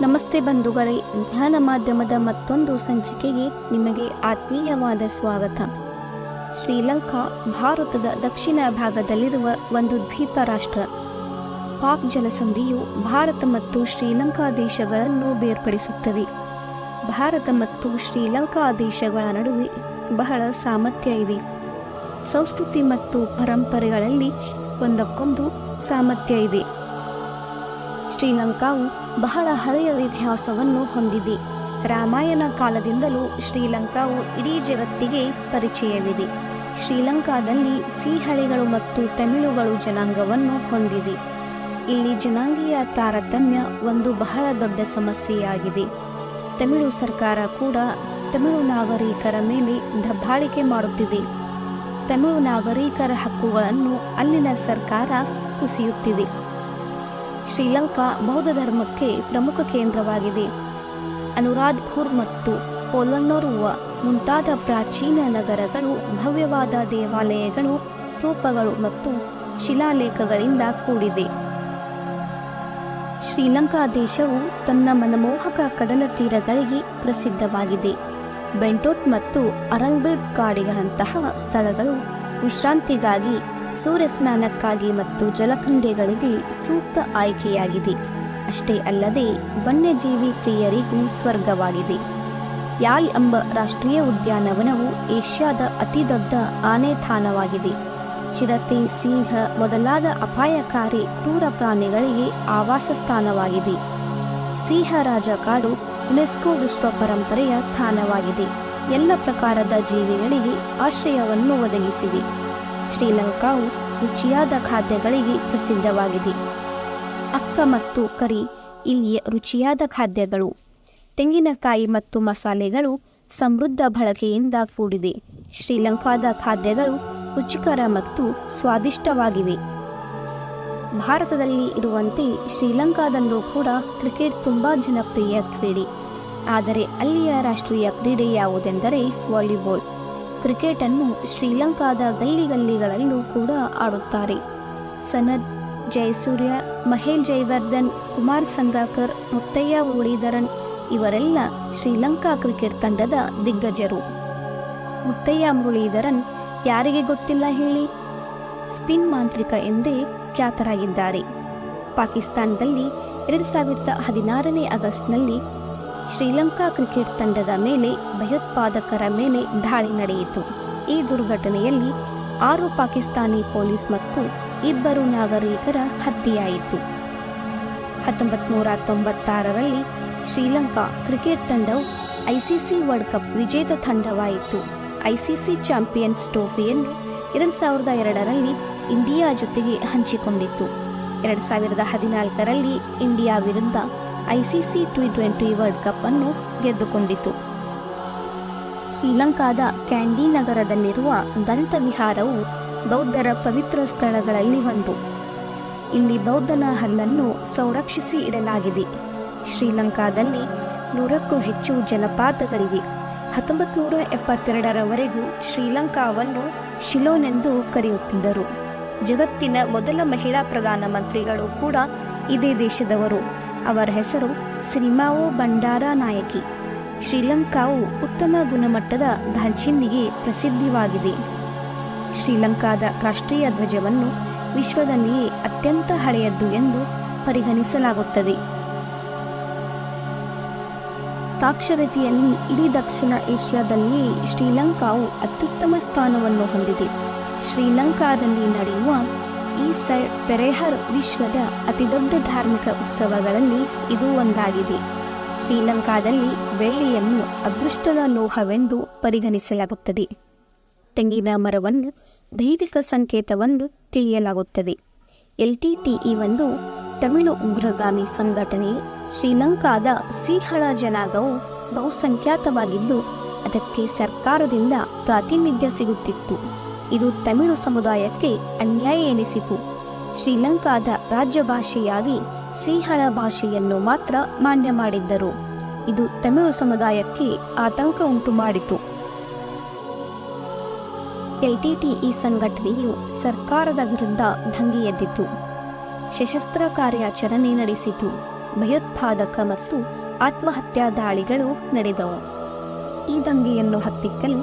ನಮಸ್ತೆ ಬಂಧುಗಳೇ, ಧ್ಯಾನ ಮಾಧ್ಯಮದ ಮತ್ತೊಂದು ಸಂಚಿಕೆಗೆ ನಿಮಗೆ ಆತ್ಮೀಯವಾದ ಸ್ವಾಗತ. ಶ್ರೀಲಂಕಾ, ಭಾರತದ ದಕ್ಷಿಣ ಭಾಗದಲ್ಲಿರುವ ಒಂದು ದ್ವೀಪ ರಾಷ್ಟ್ರ ಪಾಕ್ ಜಲಸಂಧಿಯು ಭಾರತ ಮತ್ತು ಶ್ರೀಲಂಕಾ ದೇಶಗಳನ್ನು ಬೇರ್ಪಡಿಸುತ್ತದೆ. ಭಾರತ ಮತ್ತು ಶ್ರೀಲಂಕಾ ದೇಶಗಳ ನಡುವೆ ಬಹಳ ಸಾಮರ್ಥ್ಯ ಇದೆ. ಸಂಸ್ಕೃತಿ ಮತ್ತು ಪರಂಪರೆಗಳಲ್ಲಿ ಒಂದಕ್ಕೊಂದು ಸಾಮರ್ಥ್ಯ ಇದೆ. ಶ್ರೀಲಂಕಾವು ಬಹಳ ಹಳೆಯ ಇತಿಹಾಸವನ್ನು ಹೊಂದಿದೆ. ರಾಮಾಯಣ ಕಾಲದಿಂದಲೂ ಶ್ರೀಲಂಕಾವು ಇಡೀ ಜಗತ್ತಿಗೆ ಪರಿಚಯವಿದೆ. ಶ್ರೀಲಂಕಾದಲ್ಲಿ ಸಿಹಳೆಗಳು ಮತ್ತು ತಮಿಳುಗಳು ಜನಾಂಗವನ್ನು ಹೊಂದಿದೆ. ಇಲ್ಲಿ ಜನಾಂಗೀಯ ತಾರತಮ್ಯ ಒಂದು ಬಹಳ ದೊಡ್ಡ ಸಮಸ್ಯೆಯಾಗಿದೆ. ತಮಿಳು ಸರ್ಕಾರ ಕೂಡ ತಮಿಳು ನಾಗರಿಕರ ಮೇಲೆ ದಬ್ಬಾಳಿಕೆ ಮಾಡುತ್ತಿದೆ. ತಮಿಳು ನಾಗರಿಕರ ಹಕ್ಕುಗಳನ್ನು ಅಲ್ಲಿನ ಸರ್ಕಾರ ಕುಸಿಯುತ್ತಿದೆ. ಶ್ರೀಲಂಕಾ ಬೌದ್ಧ ಧರ್ಮಕ್ಕೆ ಪ್ರಮುಖ ಕೇಂದ್ರವಾಗಿದೆ. ಅನುರಾಧ್ಪುರ್ ಮತ್ತು ಪೊಲನ್ನೋರುವ ಮುಂತಾದ ಪ್ರಾಚೀನ ನಗರಗಳು ಭವ್ಯವಾದ ದೇವಾಲಯಗಳು, ಸ್ತೂಪಗಳು ಮತ್ತು ಶಿಲಾಲೇಖಗಳಿಂದ ಕೂಡಿದೆ. ಶ್ರೀಲಂಕಾ ದೇಶವು ತನ್ನ ಮನಮೋಹಕ ಕಡಲ ತೀರಗಳಿಗೆ ಪ್ರಸಿದ್ಧವಾಗಿದೆ. ಬೆಂಟೋಟ್ ಮತ್ತು ಅರಂಗ್ಬೇಬ್ ಕಾಡಿಗಳಂತಹ ಸ್ಥಳಗಳು ವಿಶ್ರಾಂತಿಗಾಗಿ ಸೂರ್ಯ ಸ್ನಾನಕ್ಕಾಗಿ ಮತ್ತು ಜಲಕ್ರೀಡೆಗಳಿಗೆ ಸೂಕ್ತ ಆಯ್ಕೆಯಾಗಿದೆ. ಅಷ್ಟೇ ಅಲ್ಲದೆ ವನ್ಯಜೀವಿ ಪ್ರಿಯರಿಗೂ ಸ್ವರ್ಗವಾಗಿದೆ. ಯಾಲ್ ಎಂಬ ರಾಷ್ಟ್ರೀಯ ಉದ್ಯಾನವನವು ಏಷ್ಯಾದ ಅತಿದೊಡ್ಡ ಆನೆ ತಾಣವಾಗಿದೆ ಚಿರತೆ, ಸಿಂಹ ಮೊದಲಾದ ಅಪಾಯಕಾರಿ ಕ್ರೂರ ಪ್ರಾಣಿಗಳಿಗೆ ಆವಾಸ ಸ್ಥಾನವಾಗಿದೆ ಸಿಂಹರಾಜ ಕಾಡು ಯುನೆಸ್ಕೋ ವಿಶ್ವ ಪರಂಪರೆಯ ತಾಣವಾಗಿದೆ ಎಲ್ಲ ಪ್ರಕಾರದ ಜೀವಿಗಳಿಗೆ ಆಶ್ರಯವನ್ನು ಒದಗಿಸಿದೆ. ಶ್ರೀಲಂಕಾವು ರುಚಿಯಾದ ಖಾದ್ಯಗಳಿಗೆ ಪ್ರಸಿದ್ಧವಾಗಿದೆ. ಅಕ್ಕ ಮತ್ತು ಕರಿ ಇಲ್ಲಿಯ ರುಚಿಯಾದ ಖಾದ್ಯಗಳು. ತೆಂಗಿನಕಾಯಿ ಮತ್ತು ಮಸಾಲೆಗಳು ಸಮೃದ್ಧ ಬಳಕೆಯಿಂದ ಕೂಡಿದೆ. ಶ್ರೀಲಂಕಾದ ಖಾದ್ಯಗಳು ರುಚಿಕರ ಮತ್ತು ಸ್ವಾದಿಷ್ಟವಾಗಿವೆ. ಭಾರತದಲ್ಲಿ ಇರುವಂತೆ ಶ್ರೀಲಂಕಾದಲ್ಲೂ ಕೂಡ ಕ್ರಿಕೆಟ್ ತುಂಬ ಜನಪ್ರಿಯ ಕ್ರೀಡೆ. ಆದರೆ ಅಲ್ಲಿಯ ರಾಷ್ಟ್ರೀಯ ಕ್ರೀಡೆ ಯಾವುದೆಂದರೆ ವಾಲಿಬಾಲ್. ಕ್ರಿಕೆಟನ್ನು ಶ್ರೀಲಂಕಾದ ಗಲ್ಲಿ ಗಲ್ಲಿಗಳಲ್ಲೂ ಕೂಡ ಆಡುತ್ತಾರೆ. ಸನದ್, ಜಯಸೂರ್ಯ ಮಹೇಲ್ ಜಯವರ್ಧನ್ ಕುಮಾರ್ ಸಂಗಾಕರ್, ಮುತ್ತಯ್ಯ ಮುರಳೀಧರನ್ ಇವರೆಲ್ಲ ಶ್ರೀಲಂಕಾ ಕ್ರಿಕೆಟ್ ತಂಡದ ದಿಗ್ಗಜರು. ಮುತ್ತಯ್ಯ ಮುರಳೀಧರನ್ ಯಾರಿಗೆ ಗೊತ್ತಿಲ್ಲ ಹೇಳಿ? ಸ್ಪಿನ್ ಮಾಂತ್ರಿಕ ಎಂದೇ ಖ್ಯಾತರಾಗಿದ್ದಾರೆ. ಪಾಕಿಸ್ತಾನದಲ್ಲಿ ಎರಡು ಸಾವಿರದ ಹದಿನಾರನೇ ಆಗಸ್ಟ್ನಲ್ಲಿ ಶ್ರೀಲಂಕಾ ಕ್ರಿಕೆಟ್ ತಂಡದ ಮೇಲೆ ಭಯೋತ್ಪಾದಕರ ಮೇಲೆ ದಾಳಿ ನಡೆಯಿತು. ಈ ದುರ್ಘಟನೆಯಲ್ಲಿ ಆರು ಪಾಕಿಸ್ತಾನಿ ಪೊಲೀಸ್ ಮತ್ತು ಇಬ್ಬರು ನಾಗರಿಕರ ಹತ್ಯೆಯಾಯಿತು. ಹತ್ತೊಂಬತ್ತು ನೂರ ತೊಂಬತ್ತಾರರಲ್ಲಿ ಶ್ರೀಲಂಕಾ ಕ್ರಿಕೆಟ್ ತಂಡವು ಐಸಿಸಿ ವರ್ಲ್ಡ್ ಕಪ್ ವಿಜೇತ ತಂಡವಾಯಿತು. ಐಸಿಸಿ ಚಾಂಪಿಯನ್ಸ್ ಟ್ರೋಫಿಯನ್ನು ಎರಡು ಸಾವಿರದ ಎರಡರಲ್ಲಿ ಇಂಡಿಯಾ ಜೊತೆಗೆ ಹಂಚಿಕೊಂಡಿತ್ತು. ಎರಡು ಸಾವಿರದ ಹದಿನಾಲ್ಕರಲ್ಲಿ ಇಂಡಿಯಾ ವಿರುದ್ಧ ICC T twenty world cup ಅನ್ನು ಗೆದ್ದುಕೊಂಡಿತು. ಶ್ರೀಲಂಕಾದ ಕ್ಯಾಂಡಿ ನಗರದಲ್ಲಿರುವ ದಂತ ವಿಹಾರವು ಬೌದ್ಧರ ಪವಿತ್ರ ಸ್ಥಳಗಳಲ್ಲಿ ಒಂದು. ಇಲ್ಲಿ ಬೌದ್ಧನ ಹಲ್ಲನ್ನು ಸಂರಕ್ಷಿಸಿ ಇಡಲಾಗಿದೆ. ಶ್ರೀಲಂಕಾದಲ್ಲಿ ನೂರಕ್ಕೂ ಹೆಚ್ಚು ಜಲಪಾತಗಳಿವೆ. ಹತ್ತೊಂಬತ್ತು ನೂರ ಎಪ್ಪತ್ತೆರಡರವರೆಗೂ ಶ್ರೀಲಂಕಾವನ್ನು ಶಿಲೋನೆಂದು ಕರೆಯುತ್ತಿದ್ದರು. ಜಗತ್ತಿನ ಮೊದಲ ಮಹಿಳಾ ಪ್ರಧಾನಮಂತ್ರಿಗಳು ಕೂಡ ಇದೇ ದೇಶದವರು. ಅವರ ಹೆಸರು ಸಿನಿಮಾವೋ ಭಂಡಾರ ನಾಯಕಿ. ಶ್ರೀಲಂಕಾವು ಉತ್ತಮ ಗುಣಮಟ್ಟದ ದಾಲ್ಚಿನ್ನಿಗೆ ಪ್ರಸಿದ್ಧವಾಗಿದೆ. ಶ್ರೀಲಂಕಾದ ರಾಷ್ಟ್ರೀಯ ಧ್ವಜವನ್ನು ವಿಶ್ವದಲ್ಲಿಯೇ ಅತ್ಯಂತ ಹಳೆಯದ್ದು ಎಂದು ಪರಿಗಣಿಸಲಾಗುತ್ತದೆ. ಸಾಕ್ಷರತೆಯಲ್ಲಿ ಇಡೀ ದಕ್ಷಿಣ ಏಷ್ಯಾದಲ್ಲಿ ಶ್ರೀಲಂಕಾವು ಅತ್ಯುತ್ತಮ ಸ್ಥಾನವನ್ನು ಹೊಂದಿದೆ. ಶ್ರೀಲಂಕಾದಲ್ಲಿ ನಡೆಯುವ ಈ ಸ ಪೆರೆಹರ್ ವಿಶ್ವದ ಅತಿದೊಡ್ಡ ಧಾರ್ಮಿಕ ಉತ್ಸವಗಳಲ್ಲಿ ಇದು ಒಂದಾಗಿದೆ. ಶ್ರೀಲಂಕಾದಲ್ಲಿ ಬೆಳ್ಳಿಯನ್ನು ಅದೃಷ್ಟದ ಲೋಹವೆಂದು ಪರಿಗಣಿಸಲಾಗುತ್ತದೆ. ತೆಂಗಿನ ಮರವನ್ನು ದೈವಿಕ ಸಂಕೇತವೆಂದು ತಿಳಿಯಲಾಗುತ್ತದೆ. ಎಲ್ ಟಿ ಟಿ ಇ ಒಂದು ತಮಿಳು ಉಗ್ರಗಾಮಿ ಸಂಘಟನೆ ಶ್ರೀಲಂಕಾದ ಸಿಹಳ ಜನಾಂಗವು ಬಹುಸಂಖ್ಯಾತವಾಗಿದ್ದು, ಅದಕ್ಕೆ ಸರ್ಕಾರದಿಂದ ಪ್ರಾತಿನಿಧ್ಯ ಸಿಗುತ್ತಿತ್ತು. ಇದು ತಮಿಳು ಸಮುದಾಯಕ್ಕೆ ಅನ್ಯಾಯ ಎನಿಸಿತು. ಶ್ರೀಲಂಕಾದ ರಾಜ್ಯ ಭಾಷೆಯಾಗಿ ಸಿಹಳ ಭಾಷೆಯನ್ನು ಮಾತ್ರ ಮಾನ್ಯ ಮಾಡಿದ್ದರು. ಇದು ತಮಿಳು ಸಮುದಾಯಕ್ಕೆ ಆತಂಕ ಉಂಟು ಮಾಡಿತು ಎಲ್ಟಿಟಿಇ ಸಂಘಟನೆಯು ಸರ್ಕಾರದ ವಿರುದ್ಧ ದಂಗೆ ಎದ್ದಿತು. ಸಶಸ್ತ್ರ ಕಾರ್ಯಾಚರಣೆ ನಡೆಸಿತು. ಭಯೋತ್ಪಾದಕ ಮತ್ತು ಆತ್ಮಹತ್ಯಾ ದಾಳಿಗಳು ನಡೆದವು. ಈ ದಂಗೆಯನ್ನು ಹತ್ತಿಕ್ಕಲು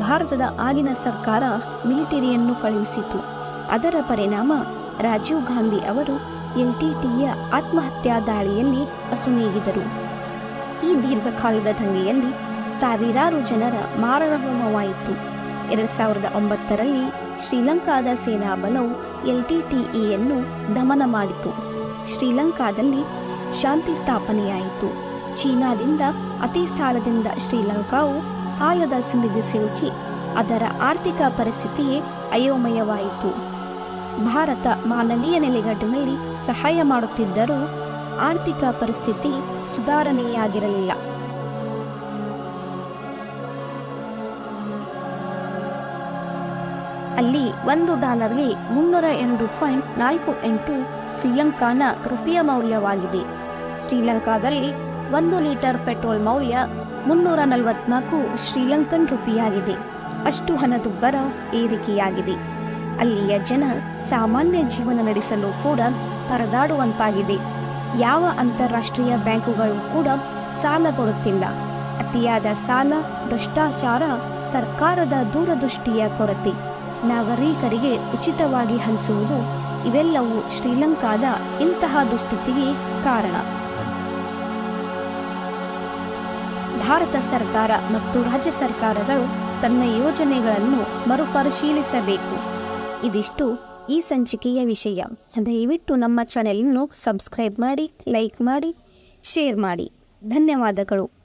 ಭಾರತದ ಆಗಿನ ಸರ್ಕಾರ ಮಿಲಿಟರಿಯನ್ನು ಕಳುಹಿಸಿತು. ಅದರ ಪರಿಣಾಮ ರಾಜೀವ್ ಗಾಂಧಿ ಅವರು ಎಲ್ಟಿಟಿಯ ಆತ್ಮಹತ್ಯಾ ದಾಳಿಯಲ್ಲಿ ಅಸುನೀಗಿದರು ಈ ದೀರ್ಘಕಾಲದ ದಂಗೆಯಲ್ಲಿ ಸಾವಿರಾರು ಜನರ ಮಾರಣಹೋಮವಾಯಿತು ಎರಡು ಸಾವಿರದ ಒಂಬತ್ತರಲ್ಲಿ ಶ್ರೀಲಂಕಾದ ಸೇನಾ ಬಲವು ಇಯನ್ನು ದಮನ ಮಾಡಿತು. ಶ್ರೀಲಂಕಾದಲ್ಲಿ ಶಾಂತಿ ಸ್ಥಾಪನೆಯಾಯಿತು. ಚೀನಾದಿಂದ ಅತಿ ಸಾಲದಿಂದ ಶ್ರೀಲಂಕಾವು ಸಾಲದ ಸುಳಿಗೆ ಸಿಲುಕಿ ಅದರ ಆರ್ಥಿಕ ಪರಿಸ್ಥಿತಿಯೇ ಅಯೋಮಯವಾಯಿತು. ಭಾರತ ಮಾನವೀಯ ನೆಲೆಗಟ್ಟಿನಲ್ಲಿ ಸಹಾಯ ಮಾಡುತ್ತಿದ್ದರೂ ಆರ್ಥಿಕ ಪರಿಸ್ಥಿತಿ ಸುಧಾರಣೆಯಾಗಿರಲಿಲ್ಲ. ಅಲ್ಲಿ ಒಂದು ಡಾಲರ್ಗೆ ಮುನ್ನೂರ ಎರಡು ಪಾಯಿಂಟ್ ನಾಲ್ಕು ಎಂಟು ಶ್ರೀಲಂಕಾನ ರುಪಿಯ ಮೌಲ್ಯವಾಗಿದೆ. ಶ್ರೀಲಂಕಾದಲ್ಲಿ ಒಂದು ಲೀಟರ್ ಪೆಟ್ರೋಲ್ ಮೌಲ್ಯ ಮುನ್ನೂರ ನಲವತ್ನಾಲ್ಕು ಶ್ರೀಲಂಕನ್ ರುಪಿಯಾಗಿದೆ. ಅಷ್ಟು ಹಣದುಬ್ಬರ ಏರಿಕೆಯಾಗಿದೆ. ಅಲ್ಲಿಯ ಜನ ಸಾಮಾನ್ಯ ಜೀವನ ನಡೆಸಲು ಕೂಡ ಪರದಾಡುವಂತಾಗಿದೆ. ಯಾವ ಅಂತಾರಾಷ್ಟ್ರೀಯ ಬ್ಯಾಂಕುಗಳು ಕೂಡ ಸಾಲ ಕೊಡುತ್ತಿಲ್ಲ. ಅತಿಯಾದ ಸಾಲ, ಭ್ರಷ್ಟಾಚಾರ ಸರ್ಕಾರದ ದೂರದೃಷ್ಟಿಯ ಕೊರತೆ. ನಾಗರಿಕರಿಗೆ ಉಚಿತವಾಗಿ ಹಂಚುವುದು ಇವೆಲ್ಲವೂ ಶ್ರೀಲಂಕಾದ ಇಂತಹ ದುಸ್ಥಿತಿಗೆ ಕಾರಣ. ಭಾರತ ಸರ್ಕಾರ ಮತ್ತು ರಾಜ್ಯ ಸರ್ಕಾರಗಳು ತನ್ನ ಯೋಜನೆಗಳನ್ನು ಮರುಪರಿಶೀಲಿಸಬೇಕು. ಇದಿಷ್ಟು ಈ ಸಂಚಿಕೆಯ ವಿಷಯ. ದಯವಿಟ್ಟು ನಮ್ಮ ಚಾನೆಲನ್ನು ಸಬ್ಸ್ಕ್ರೈಬ್ ಮಾಡಿ, ಲೈಕ್ ಮಾಡಿ, ಶೇರ್ ಮಾಡಿ. ಧನ್ಯವಾದಗಳು.